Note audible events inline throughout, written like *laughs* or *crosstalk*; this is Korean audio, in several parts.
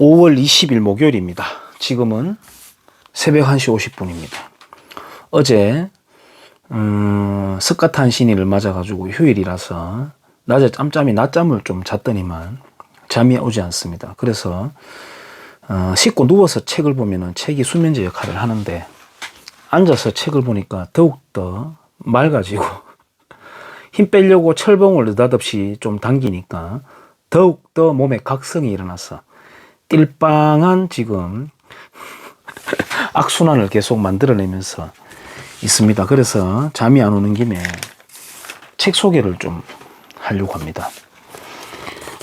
5월 20일 목요일입니다. 지금은 새벽 1시 50분입니다. 어제 음, 석가탄 신일을 맞아가지고 휴일이라서 낮에 짬짬이 낮잠을 좀 잤더니만 잠이 오지 않습니다. 그래서 어, 씻고 누워서 책을 보면은 책이 수면제 역할을 하는데 앉아서 책을 보니까 더욱더 맑아지고 *laughs* 힘 빼려고 철봉을 느닷없이 좀 당기니까 더욱더 몸에 각성이 일어나서 띨빵한 지금 *laughs* 악순환을 계속 만들어내면서 있습니다. 그래서 잠이 안 오는 김에 책 소개를 좀 하려고 합니다.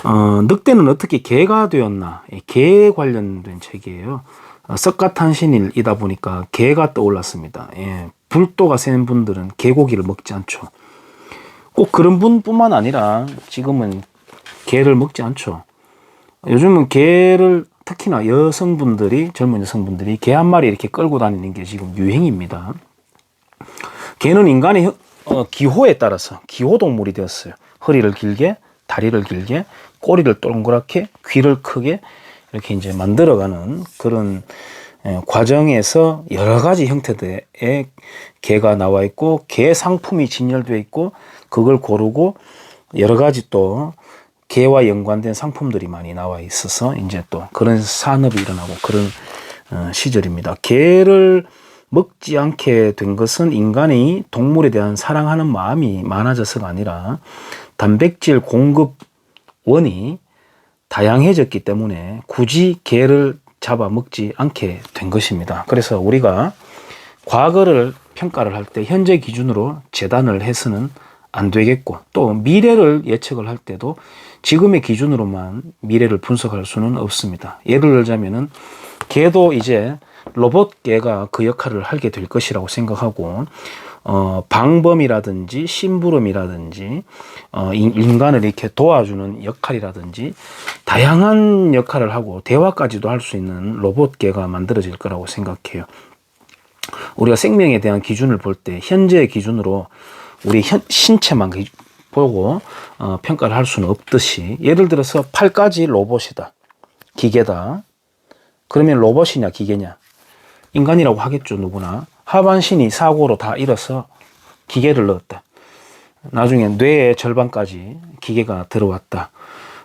어, 늑대는 어떻게 개가 되었나? 이 개에 관련된 책이에요. 어, 석가탄신일이다 보니까 개가 떠올랐습니다. 예, 불도가 센 분들은 개고기를 먹지 않죠. 꼭 그런 분뿐만 아니라 지금은 개를 먹지 않죠. 요즘은 개를 특히나 여성분들이 젊은 여성분들이 개 한 마리 이렇게 끌고 다니는 게 지금 유행입니다. 개는 인간의 혀- 어, 기호에 따라서 기호 동물이 되었어요. 허리를 길게, 다리를 길게, 꼬리를 동그랗게, 귀를 크게 이렇게 이제 만들어가는 그런 예, 과정에서 여러 가지 형태의 개가 나와 있고 개 상품이 진열되어 있고 그걸 고르고 여러 가지 또 개와 연관된 상품들이 많이 나와 있어서 이제 또 그런 산업이 일어나고 그런 어, 시절입니다. 개를 먹지 않게 된 것은 인간이 동물에 대한 사랑하는 마음이 많아져서가 아니라 단백질 공급원이 다양해졌기 때문에 굳이 개를 잡아 먹지 않게 된 것입니다. 그래서 우리가 과거를 평가를 할 때 현재 기준으로 재단을 해서는 안 되겠고 또 미래를 예측을 할 때도 지금의 기준으로만 미래를 분석할 수는 없습니다. 예를 들자면은 개도 이제 로봇 개가 그 역할을 하게 될 것이라고 생각하고 어, 방범이라든지 심부름이라든지 어, 인- 인간을 이렇게 도와주는 역할이라든지 다양한 역할을 하고 대화까지도 할 수 있는 로봇 개가 만들어질 거라고 생각해요. 우리가 생명에 대한 기준을 볼 때 현재의 기준으로 우리 현, 신체만 기- 보고 어, 평가를 할 수는 없듯이. 예를 들어서 팔까지 로봇이다. 기계다. 그러면 로봇이냐 기계냐? 인간이라고 하겠죠 누구나. 하반신이 사고로 다 잃어서 기계를 넣었다. 나중에 뇌의 절반까지 기계가 들어왔다.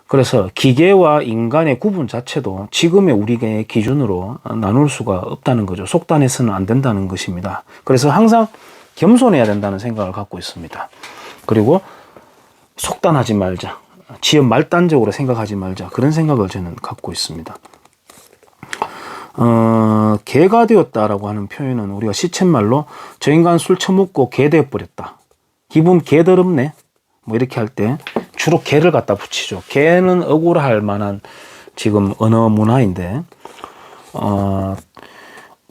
그래서 기계와 인간의 구분 자체도 지금의 우리의 기준으로 나눌 수가 없다는 거죠. 속단해서는 안 된다는 것입니다. 그래서 항상 겸손해야 된다는 생각을 갖고 있습니다. 그리고 속단하지 말자. 지연 말단적으로 생각하지 말자. 그런 생각을 저는 갖고 있습니다. 어, 개가 되었다라고 하는 표현은 우리가 시쳇말로 저 인간 술 처먹고 개 되어버렸다. 기분 개더럽네. 뭐 이렇게 할 때 주로 개를 갖다 붙이죠. 개는 억울할 만한 지금 언어 문화인데, 어,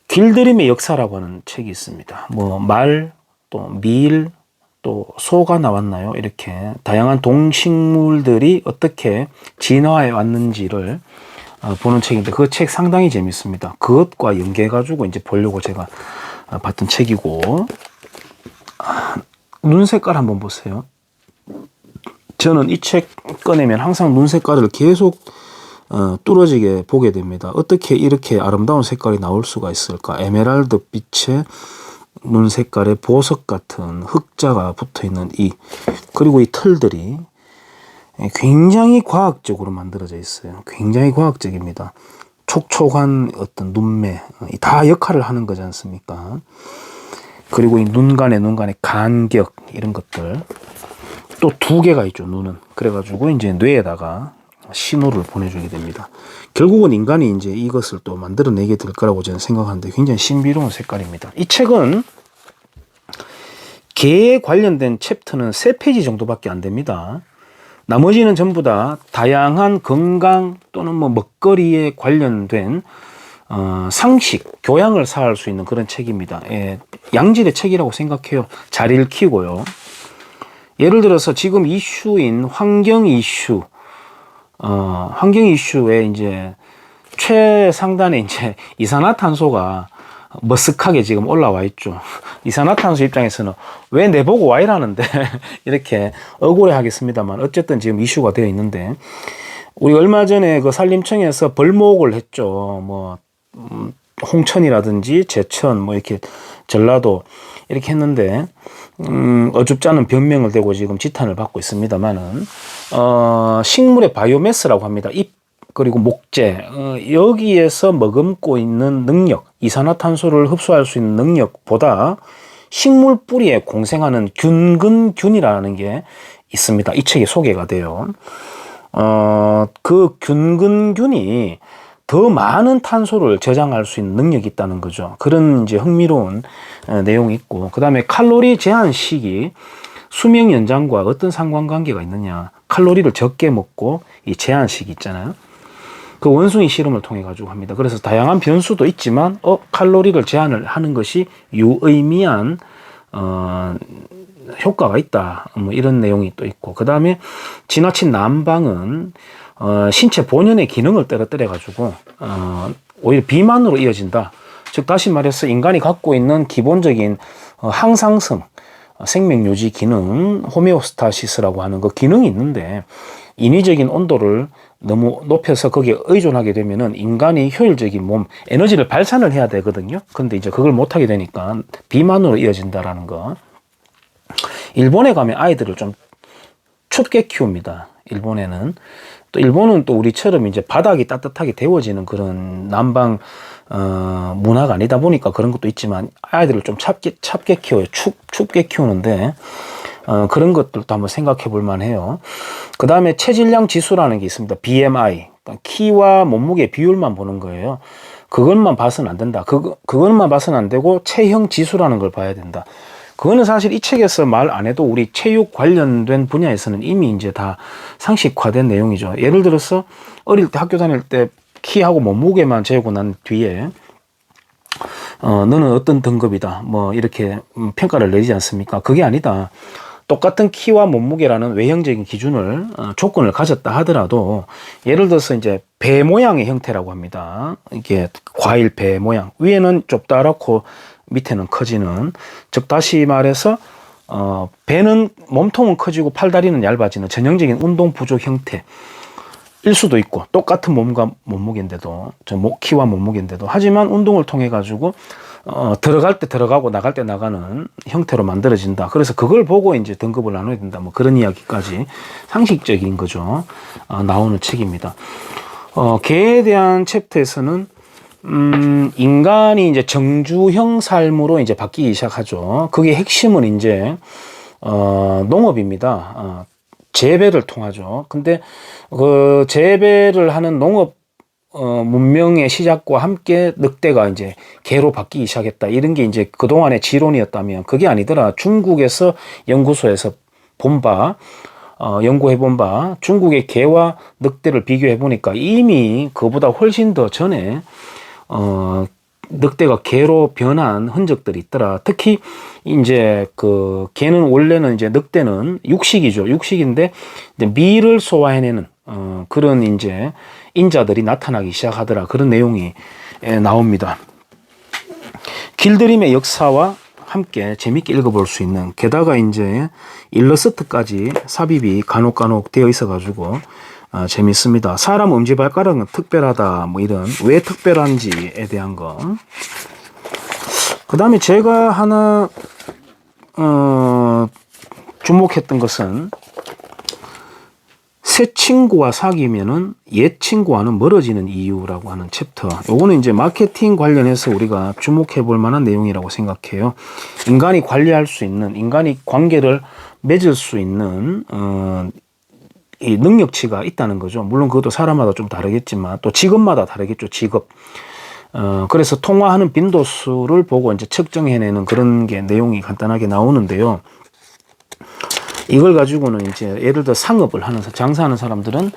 길들임의 역사라고 하는 책이 있습니다. 뭐 말, 또 밀, 또 소가 나왔나요? 이렇게 다양한 동식물들이 어떻게 진화해 왔는지를 어, 보는 책인데 그 책 상당히 재밌습니다. 그것과 연계해 가지고 이제 보려고 제가 어, 봤던 책이고 아, 눈 색깔 한번 보세요. 저는 이 책 꺼내면 항상 눈 색깔을 계속 어, 뚫어지게 보게 됩니다. 어떻게 이렇게 아름다운 색깔이 나올 수가 있을까? 에메랄드 빛의 눈 색깔에 보석 같은 흑자가 붙어 있는 이 그리고 이 털들이 굉장히 과학적으로 만들어져 있어요. 굉장히 과학적입니다. 촉촉한 어떤 눈매 이다 역할을 하는 거지 않습니까? 그리고 이 눈간의 눈간의 간격 이런 것들 또 두 개가 있죠 눈은 그래가지고 이제 뇌에다가 신호를 보내주게 됩니다. 결국은 인간이 이제 이것을 또 만들어내게 될 거라고 저는 생각하는데 굉장히 신비로운 색깔입니다. 이 책은 개에 관련된 챕터는 세 페이지 정도밖에 안 됩니다. 나머지는 전부 다 다양한 건강 또는 뭐 먹거리에 관련된 어, 상식, 교양을 쌓을 수 있는 그런 책입니다. 예, 양질의 책이라고 생각해요. 잘 읽히고요. 예를 들어서 지금 이슈인 환경 이슈, 어, 환경 이슈에 이제 최상단에 이제 *laughs* 이산화탄소가 머쓱하게 지금 올라와 있죠. *laughs* 이산화탄소 입장에서는 왜 내보고 와 이라는데 *laughs* 이렇게 억울해 하겠습니다만 어쨌든 지금 이슈가 되어 있는데 우리 얼마 전에 그 산림청에서 벌목을 했죠. 뭐 음, 홍천이라든지 제천 뭐 이렇게 전라도 이렇게 했는데 음, 어줍지 않은 변명을 대고 지금 지탄을 받고 있습니다만은 어, 식물의 바이오매스라고 합니다. 잎 그리고 목재 어, 여기에서 머금고 있는 능력 이산화탄소를 흡수할 수 있는 능력보다 식물 뿌리에 공생하는 균근균이라는 게 있습니다. 이 책에 소개가 돼요. 어, 그 균근균이 더 많은 탄소를 저장할 수 있는 능력이 있다는 거죠. 그런 이제 흥미로운 어, 내용이 있고, 그 다음에 칼로리 제한 시기, 수명 연장과 어떤 상관관계가 있느냐. 칼로리를 적게 먹고 이 제한 시기 있잖아요. 그 원숭이 실험을 통해 가지고 합니다. 그래서 다양한 변수도 있지만, 어, 칼로리를 제한을 하는 것이 유의미한, 어, 효과가 있다. 뭐 이런 내용이 또 있고. 그 다음에 지나친 난방은 어, 신체 본연의 기능을 떨어뜨려 가지고 어, 오히려 비만으로 이어진다. 즉 다시 말해서 인간이 갖고 있는 기본적인 어, 항상성, 어, 생명 유지 기능, 호메오스타시스라고 하는 그 기능이 있는데 인위적인 온도를 너무 높여서 거기에 의존하게 되면은 인간이 효율적인 몸, 에너지를 발산을 해야 되거든요. 근데 이제 그걸 못 하게 되니까 비만으로 이어진다라는 거. 일본에 가면 아이들을 좀 춥게 키웁니다. 일본에는 또 일본은 또 우리처럼 이제 바닥이 따뜻하게 데워지는 그런 난방 어, 문화가 아니다 보니까 그런 것도 있지만 아이들을 좀 찹게 찹게 키워요. 춥 춥게 키우는데 어, 그런 것들도 한번 생각해 볼 만해요. 그 다음에 체질량 지수라는 게 있습니다. BMI 그러니까 키와 몸무게 비율만 보는 거예요. 그것만 봐서는 안 된다. 그거 그것만 봐서는 안 되고 체형 지수라는 걸 봐야 된다. 그거는 사실 이 책에서 말 안 해도 우리 체육 관련된 분야에서는 이미 이제 다 상식화된 내용이죠. 예를 들어서 어릴 때 학교 다닐 때 키하고 몸무게만 재고 난 뒤에 어, 너는 어떤 등급이다. 뭐 이렇게 음, 평가를 내리지 않습니까? 그게 아니다. 똑같은 키와 몸무게라는 외형적인 기준을 어, 조건을 가졌다 하더라도 예를 들어서 이제 배 모양의 형태라고 합니다. 이게 과일 배 모양 위에는 좁다랗고 밑에는 커지는 즉 다시 말해서 어, 배는 몸통은 커지고 팔다리는 얇아지는 전형적인 운동 부족 형태. 일 수도 있고 똑같은 몸과 몸무게인데도 저 목, 키와 몸무게인데도 하지만 운동을 통해 가지고 어, 들어갈 때 들어가고 나갈 때 나가는 형태로 만들어진다. 그래서 그걸 보고 이제 등급을 나눠야 된다. 뭐 그런 이야기까지 상식적인 거죠. 어, 나오는 책입니다. 어, 개에 대한 챕터에서는 음, 인간이 이제 정주형 삶으로 이제 바뀌기 시작하죠. 그게 핵심은 이제, 어, 농업입니다. 어, 재배를 통하죠. 근데 그 재배를 하는 농업 어, 문명의 시작과 함께 늑대가 이제 개로 바뀌기 시작했다. 이런 게 이제 그동안의 지론이었다면 그게 아니더라. 중국에서 연구소에서 본 바, 어, 연구해 본 바, 중국의 개와 늑대를 비교해 보니까 이미 그보다 훨씬 더 전에 어, 늑대가 개로 변한 흔적들이 있더라. 특히 이제 그 개는 원래는 이제 늑대는 육식이죠. 육식인데 이제 밀을 소화해내는 어, 그런 이제 인자들이 나타나기 시작하더라. 그런 내용이 에, 나옵니다. 길들임의 역사와 함께 재밌게 읽어볼 수 있는 게다가 이제 일러스트까지 삽입이 간혹간혹 되어 있어가지고 아, 재밌습니다. 사람 엄지 발가락은 특별하다. 뭐 이런 왜 특별한지에 대한 거. 그 다음에 제가 하나 어, 주목했던 것은 새 친구와 사귀면은 옛 친구와는 멀어지는 이유라고 하는 챕터. 요거는 이제 마케팅 관련해서 우리가 주목해 볼 만한 내용이라고 생각해요. 인간이 관리할 수 있는, 인간이 관계를 맺을 수 있는, 어, 이 능력치가 있다는 거죠. 물론 그것도 사람마다 좀 다르겠지만 또 직업마다 다르겠죠. 직업. 어, 그래서 통화하는 빈도수를 보고 이제 측정해내는 그런 게 내용이 간단하게 나오는데요. 이걸 가지고는 이제 예를 들어 상업을 하는 장사하는 사람들은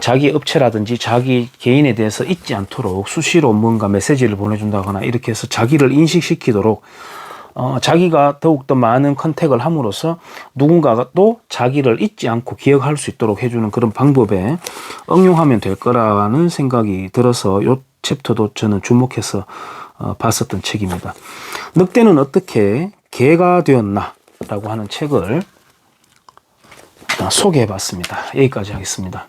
자기 업체라든지 자기 개인에 대해서 잊지 않도록 수시로 뭔가 메시지를 보내준다거나 이렇게 해서 자기를 인식시키도록 어, 자기가 더욱더 많은 컨택을 함으로써 누군가가 또 자기를 잊지 않고 기억할 수 있도록 해주는 그런 방법에 응용하면 될 거라는 생각이 들어서 요 챕터도 저는 주목해서 어, 봤었던 책입니다. 늑대는 어떻게 개가 되었나? 라고 하는 책을 소개해 봤습니다. 여기까지 하겠습니다.